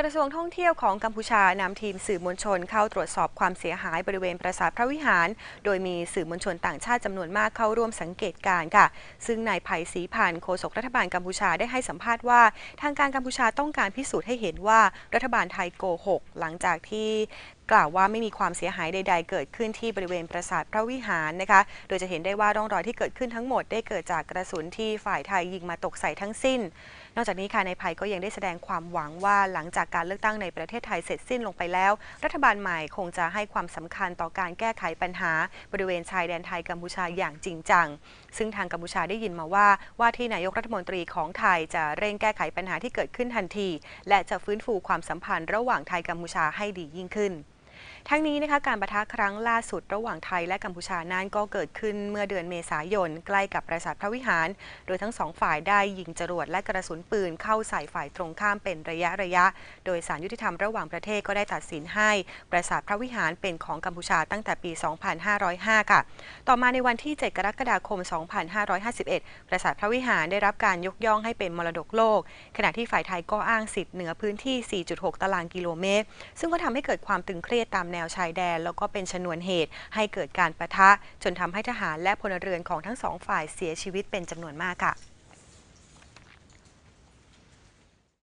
กระทรวงท่องเที่ยวของกัมพูชานำทีมสื่อมวลชนเข้าตรวจสอบความเสียหายบริเวณปราสาทพระวิหาร โดยมีสื่อมวลชนต่างชาติจำนวนมากเข้าร่วมสังเกตการณ์ค่ะ ซึ่งนายไผ่ศรีพันธ์โฆษกรัฐบาลกัมพูชาได้ให้สัมภาษณ์ว่า ทางการกัมพูชาต้องการพิสูจน์ให้เห็นว่ารัฐบาลไทยโกหก หลังจากที่ กล่าวว่าไม่มีความเสียหายใด ๆ เกิดขึ้นที่บริเวณปราสาทพระวิหารนะคะ โดยจะเห็นได้ว่าร่องรอยที่เกิดขึ้นทั้งหมดได้เกิดจากกระสุนที่ฝ่ายไทยยิงมาตกใส่ทั้งสิ้น นอกจากนี้ค่ะนายภัยก็ยังได้แสดงความหวังว่าหลังจากการเลือกตั้งในประเทศไทยเสร็จสิ้นลงไปแล้ว รัฐบาลใหม่คงจะให้ความสำคัญต่อการแก้ไขปัญหา บริเวณชายแดนไทยกัมพูชาอย่างจริงจัง ซึ่งทางกัมพูชาได้ยินมาว่า ว่าที่นายกรัฐมนตรีของไทยจะเร่งแก้ไขปัญหาที่เกิดขึ้นทันที และจะฟื้นฟูความสัมพันธ์ระหว่างไทยกัมพูชาให้ดียิ่งขึ้น ทั้งนี้นะคะการประทะครั้งล่าสุดระหว่างไทยและกัมพูชานั้นก็เกิดขึ้นเมื่อเดือนเมษายนใกล้กับปราสาทพระวิหาร โดยทั้งสองฝ่ายได้ยิงจรวดและกระสุนปืนเข้าใส่ฝ่ายตรงข้ามเป็นระยะระยะ โดยสารยุติธรรมระหว่างประเทศก็ได้ตัดสินให้ปราสาทพระวิหารเป็นของกัมพูชาตั้งแต่ปี 2505 ค่ะ ต่อมาในวันที่ 7 กรกฎาคม 2551 ปราสาทพระวิหารได้รับการยกย่องให้เป็นมรดกโลก ขณะที่ฝ่ายไทยก็อ้างสิทธิ์เหนือพื้นที่ 4.6 ตารางกิโลเมตร ซึ่งก็ทำให้เกิดความตึงเครียดตามแนวชายแดน แล้วก็เป็นชนวนเหตุให้เกิดการประทะ จนทำให้ทหารและพลเรือนของทั้งสองฝ่ายเสียชีวิตเป็นจำนวนมากค่ะ